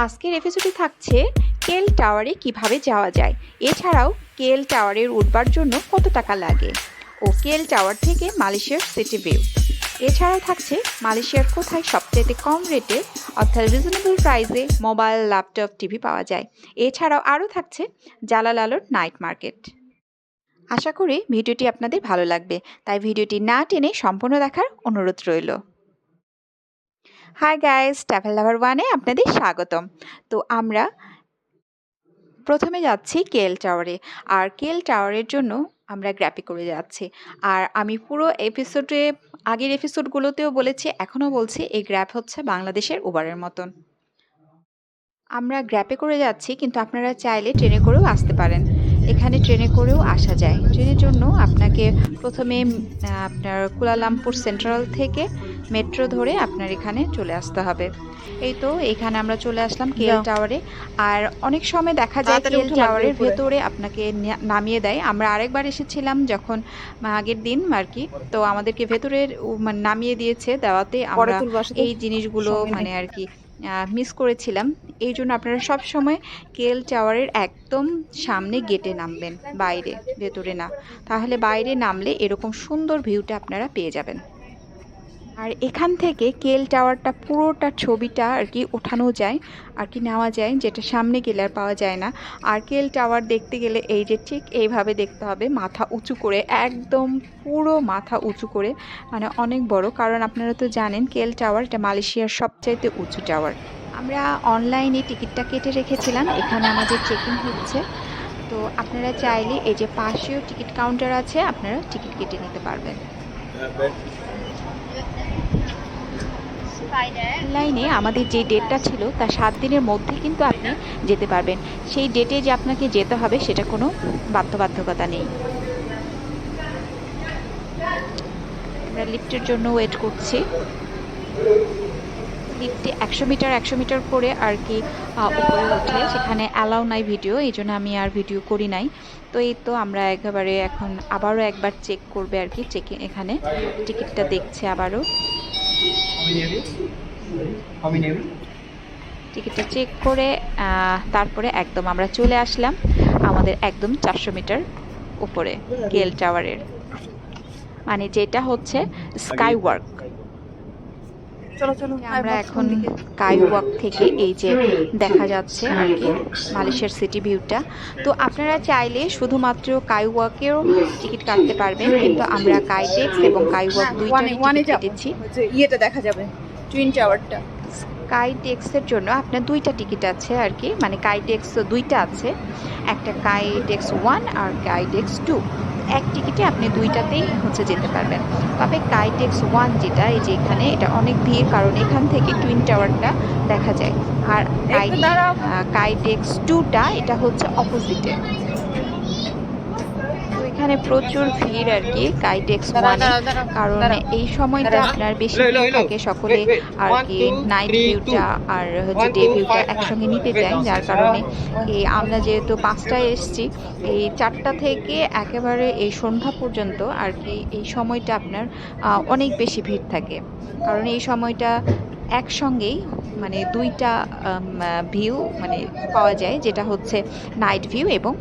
আজকের এপিসোডে থাকছে কেল টাওয়ারে কীভাবে যাওয়া যায়। এছাড়াও কেল টাওয়ারের উঠবার জন্য কত টাকা লাগে ও কেল টাওয়ার থেকে মালয়েশিয়ার সিটি ভিউ এছাড়াও থাকছে মালয়েশিয়ার কোথায় সবচেয়ে কম রেটে অর্থাৎ রিজনেবল প্রাইসে মোবাইল ল্যাপটপ টিভি পাওয়া যায়। এছাড়াও আরও থাকছে জালাল আলোর নাইট মার্কেট আশা করি ভিডিওটি আপনাদের ভালো লাগবে, তাই ভিডিওটি না টেনে সম্পূর্ণ দেখার অনুরোধ রইল। হাই গাইস ট্রাভেল লাভার ওয়ানে আপনাদের স্বাগতম। তো আমরা প্রথমে যাচ্ছি কেল টাওয়ারে আর কেল টাওয়ারের জন্য আমরা গ্র্যাপে করে যাচ্ছি। আর আমি পুরো এপিসোডে আগের এপিসোডগুলোতেও বলেছি, এখনও বলছি, এই গ্র্যাপ হচ্ছে বাংলাদেশের উবারের মতন। আমরা গ্র্যাপে করে যাচ্ছি, কিন্তু আপনারা চাইলে ট্রেনে করেও আসতে পারেন। এখানে ট্রেনে করেও আসা যায়। ট্রেনের জন্য আপনাকে প্রথমে আপনার কুলালামপুর সেন্ট্রাল থেকে মেট্রো ধরে আপনার এখানে চলে আসতে হবে। এই তো এখানে আমরা চলে আসলাম কেল টাওয়ারে। আর অনেক সময় দেখা যায় কেল টাওয়ারের ভেতরে আপনাকে নামিয়ে দেয়। আমরা আরেকবার এসেছিলাম যখন আগের দিন আর কি। তো আমাদেরকে ভেতরের মানে নামিয়ে দিয়েছে দেওয়াতে আমরা। এই জিনিসগুলো মানে আর কি মিস করেছিলাম। এই জন্য আপনারা সব সময় কেল টাওয়ারের একদম সামনে গেটে নামবেন বাইরে ভেতরে না। তাহলে বাইরে নামলে এরকম সুন্দর ভিউটা আপনারা পেয়ে যাবেন। আর এখান থেকে কেল টাওয়ারটা পুরোটা ছবিটা আর কি ওঠানো যায়, আর কি নেওয়া যায়, যেটা সামনে গেলে আর পাওয়া যায় না। আর কেল টাওয়ার দেখতে গেলে এই যে ঠিক এইভাবে দেখতে হবে, মাথা উঁচু করে, একদম পুরো মাথা উঁচু করে মানে অনেক বড়। কারণ আপনারা তো জানেন, কেল টাওয়ার এটা মালয়েশিয়ার সবচাইতে উঁচু টাওয়ার। আমরা অনলাইনে টিকিটটা কেটে রেখেছিলাম, এখানে আমাদের চেকিং হচ্ছে। তো আপনারা চাইলে এই যে পাশেও টিকিট কাউন্টার আছে, আপনারা টিকিট কেটে নিতে পারবেন। লাইনে আমাদের যে ডেটটা ছিল, তা সাত দিনের মধ্যে কিন্তু আপনি যেতে পারবেন। সেই ডেটে যে আপনাকে যেতে হবে, সেটা কোনো বাধ্যবাধকতা নেই। আমরা লিফটের জন্য ওয়েট করছি। লিফটে একশো মিটার একশো মিটার করে আর কি উপরে উঠে সেখানে অ্যালাউ নাই ভিডিও এই জন্য আমি আর ভিডিও করি নাই। তো এই তো আমরা একেবারে এখন আবারও একবার চেক করবে আর কি চেকিং এখানে। টিকিটটা দেখছে আবারও? টিকিটটা চেক করে তারপরে একদম আমরা চলে আসলাম আমাদের একদম চারশো মিটার উপরে গেল টাওয়ারের মানে যেটা হচ্ছে স্কাই ওয়ার্ক আমরা এখন স্কাই ওয়াক থেকে এই যে দেখা যাচ্ছে আর কি মালয়েশিয়ার সিটি ভিউটা তো আপনারা চাইলে শুধুমাত্র কাই ওয়াকেও টিকিট কাটতে পারবেন কিন্তু আমরা কাইটেক্স এবং কাই ওয়াক দুইটা কেটেছি। ইয়েটা দেখা যাবে টুইন টাওয়ারটা কাইটেক্সের জন্য আপনার দুইটা টিকিট আছে আর কি মানে কাইটেক্স দুইটা আছে। একটা কাইটেক্স ওয়ান আর কাইটেক্স টু এক টিকিটে আপনি দুইটাতেই হচ্ছে যেতে পারবেন। তবে কাইটেক্স ওয়ান যেটা এই যে এখানে এটা অনেক ভিড় কারণ এখান থেকে টুইন টাওয়ারটা দেখা যায়। আর কাইটেক্স টুটা এটা হচ্ছে অপোজিটে এখানে প্রচুর ভিড় আর কি কাইটেক্স ওয়ানে কারণ এই সময়টা আপনার বেশি ভিড় থাকে সকলে. আর কি নাইট ভিউটা আর হচ্ছে ডে ভিউটা একসঙ্গে নিতে চাই যার কারণে এই আমরা যেহেতু পাঁচটায় এসেছি এই চারটা থেকে একেবারে এই সন্ধ্যা পর্যন্ত আর কি এই সময়টা আপনার অনেক বেশি ভিড় থাকে। কারণ এই সময়টা একসঙ্গেই মানে দুইটা ভিউ মানে পাওয়া যায় যেটা হচ্ছে নাইট ভিউ এবং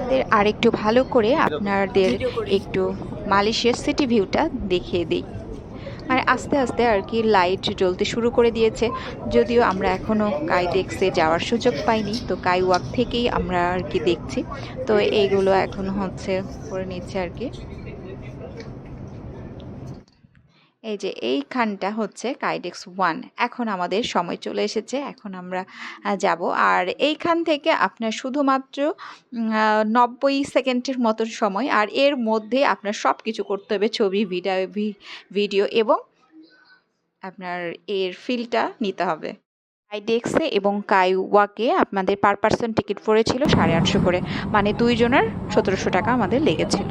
আপনাদের আরেকটু ভালো করে আপনাদের একটু মালয়েশিয়ার সিটি ভিউটা দেখিয়ে দিই। মানে আস্তে আস্তে আর কি লাইট জ্বলতে শুরু করে দিয়েছে। যদিও আমরা এখনও কাইডেক্সে যাওয়ার সুযোগ পাইনি তো কাই ওয়াক থেকেই আমরা আর কি দেখছি। তো এইগুলো এখন হচ্ছে করে নিচ্ছে আর কি। এই যে এইখানটা হচ্ছে কাইডেক্স ওয়ান। এখন আমাদের সময় চলে এসেছে, এখন আমরা যাব। আর এইখান থেকে আপনার শুধুমাত্র নব্বই সেকেন্ডের মতন সময়, আর এর মধ্যে আপনার সব কিছু করতে হবে ছবি, ভিডিও ভিডিও এবং আপনার এর ফিলটা নিতে হবে। কাইডেক্সে এবং কাই ওয়াকে আপনাদের পার পার্সন টিকিট পড়েছিল সাড়ে আটশো করে মানে দুইজনের সতেরোশো টাকা আমাদের লেগেছিল।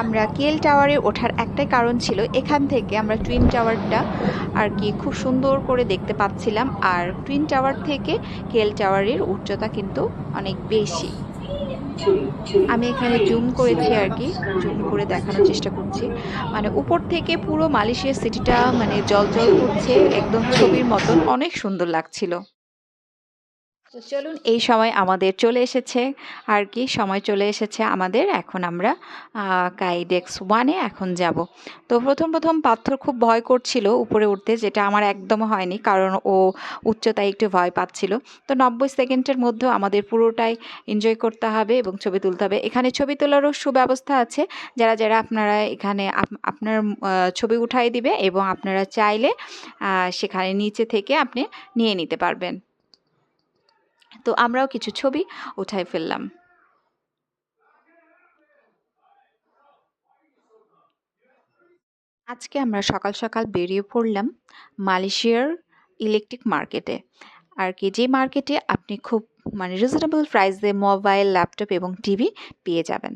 আমরা কেল টাওয়ারে ওঠার একটাই কারণ ছিল এখান থেকে আমরা টুইন টাওয়ারটা আর কি খুব সুন্দর করে দেখতে পাচ্ছিলাম। আর টুইন টাওয়ার থেকে কেল টাওয়ারের উচ্চতা কিন্তু অনেক বেশি। আমি এখানে জুম করেছি আর কি জুম করে দেখানোর চেষ্টা করছি। মানে উপর থেকে পুরো মালয়েশিয়ার সিটিটা মানে জল জল করছে, একদম ছবির মতন, অনেক সুন্দর লাগছিল। তো চলুন এই সময় আমাদের চলে এসেছে আর কি, সময় চলে এসেছে আমাদের। এখন আমরা কাইডেক্স ওয়ানে এখন যাব। তো প্রথম প্রথম পাথর খুব ভয় করছিল উপরে উঠতে, যেটা আমার একদম হয়নি, কারণ ও উচ্চতায় একটু ভয় পাচ্ছিল। তো নব্বই সেকেন্ডের মধ্যে আমাদের পুরোটাই এনজয় করতে হবে এবং ছবি তুলতে হবে। এখানে ছবি তোলারও সুব্যবস্থা আছে। যারা যারা আপনারা এখানে আপ- আপনার ছবি উঠাই দিবে এবং আপনারা চাইলে সেখানে নিচে থেকে আপনি নিয়ে নিতে পারবেন। তো আমরাও কিছু ছবি উঠায় ফেললাম। আজকে আমরা সকাল সকাল বেরিয়ে পড়লাম মালয়েশিয়ার ইলেকট্রিক মার্কেটে আর কি যে মার্কেটে আপনি খুব মানে রিজনেবল প্রাইসে মোবাইল ল্যাপটপ এবং টিভি পেয়ে যাবেন।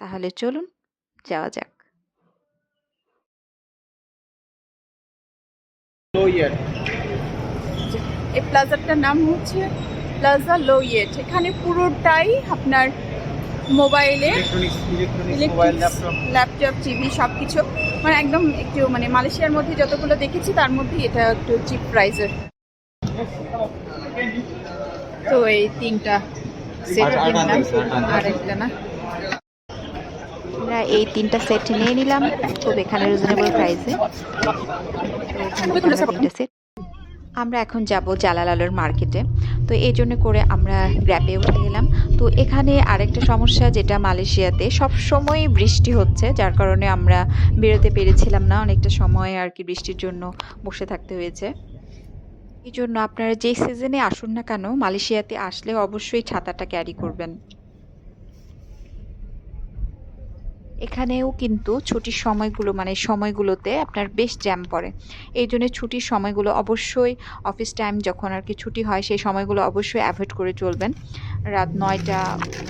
তাহলে চলুন যাওয়া যাক। এই প্লাজারটার নাম হচ্ছে প্লাজা লোয়েট এখানে পুরোটাই আপনার মোবাইলে ল্যাপটপ টিভি সব কিছু মানে একদম একটু মানে মালয়েশিয়ার মধ্যে যতগুলো দেখেছি তার মধ্যে এটা একটু চিপ প্রাইজের তো এই তিনটা। সেট আর একটা না। এই তিনটা সেট নিয়ে নিলাম। খুব এখানে রিজনেবল প্রাইসে আমরা এখন যাব জালাল আলোর মার্কেটে। তো এই জন্য করে আমরা গ্র্যাপে উঠে গেলাম তো এখানে আরেকটা সমস্যা যেটা মালয়েশিয়াতে সব সময় বৃষ্টি হচ্ছে, যার কারণে আমরা বেরোতে পেরেছিলাম না। অনেকটা সময় আর কি বৃষ্টির জন্য বসে থাকতে হয়েছে। এই জন্য আপনারা যেই সিজনে আসুন না কেন, মালয়েশিয়াতে আসলে অবশ্যই ছাতাটা ক্যারি করবেন। এখানেও কিন্তু ছুটির সময়গুলো মানে সময়গুলোতে আপনার বেশ জ্যাম পড়ে। এই জন্য ছুটির সময়গুলো অবশ্যই অফিস টাইম যখন আর কি ছুটি হয়, সেই সময়গুলো অবশ্যই অ্যাভয়েড করে চলবেন। রাত নয়টা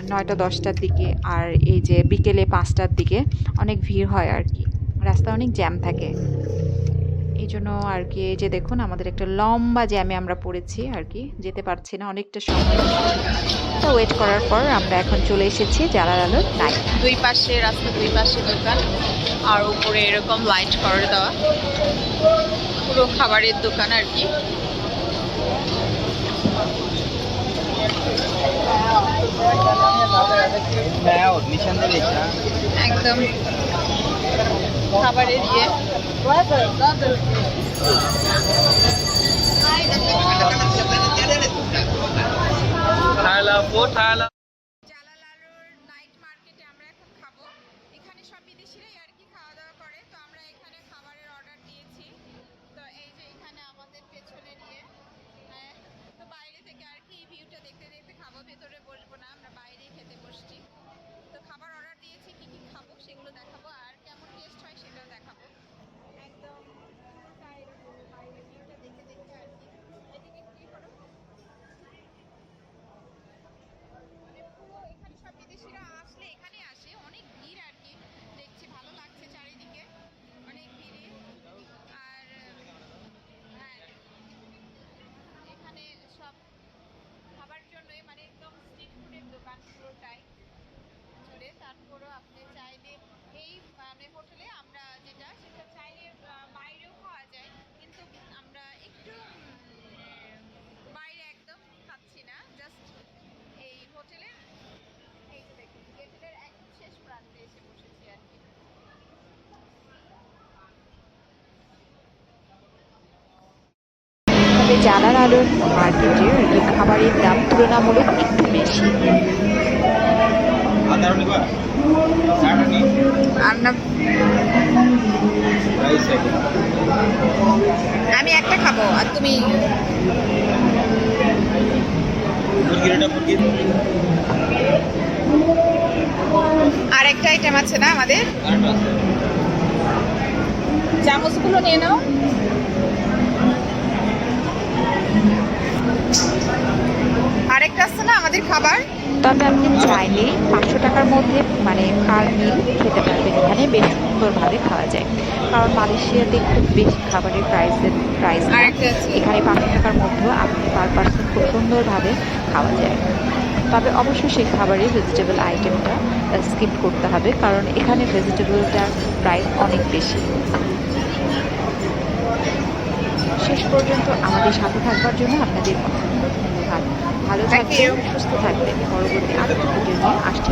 নয়টা দশটার দিকে আর এই যে বিকেলে পাঁচটার দিকে অনেক ভিড় হয় আর কি। রাস্তা অনেক জ্যাম থাকে। এই জন্য আর কি যে দেখুন আমাদের একটা লম্বা জ্যামে আমরা পড়েছি আর কি যেতে পারছি না অনেকটা সময়। তো ওয়েট করার পর আমরা এখন চলে এসেছি জ্বালার আলো লাইট দুই পাশে রাস্তা দুই পাশে দোকান আর উপরে এরকম লাইট করে দেওয়া। পুরো খাবারের দোকান আর কি। হ্যাঁ, একদম। খাবারের ইয়ে থালা ফো থালা তবে জানার আলোর মার্কেটে খাবারের দাম তুলনামূলক একটু বেশি। আমি একটা খাব আর তুমি? আর একটা আইটেম আছে না আমাদের? চামচগুলো নিয়ে নাও। আমাদের খাবার? তবে আপনি চাইলে পাঁচশো টাকার মধ্যে মানে পার মিল খেতে পারবেন এখানে বেশ সুন্দরভাবে খাওয়া যায়। কারণ মালয়েশিয়াতে খুব বেশি খাবারের প্রাইসের প্রাইস এখানে পাঁচশো টাকার মধ্যেও আপনি পার পার্সন খুব সুন্দরভাবে খাওয়া যায়। তবে অবশ্যই সেই খাবারের ভেজিটেবল আইটেমটা স্কিপ করতে হবে। কারণ এখানে ভেজিটেবলটার প্রাইস অনেক বেশি। শেষ পর্যন্ত আমাদের সাথে থাকবার জন্য আপনাদের অসংখ্য ধন্যবাদ। ভালো থাকবেন. সুস্থ থাকবেন। পরবর্তী আরেকটি ভিডিও নিয়ে আসছি।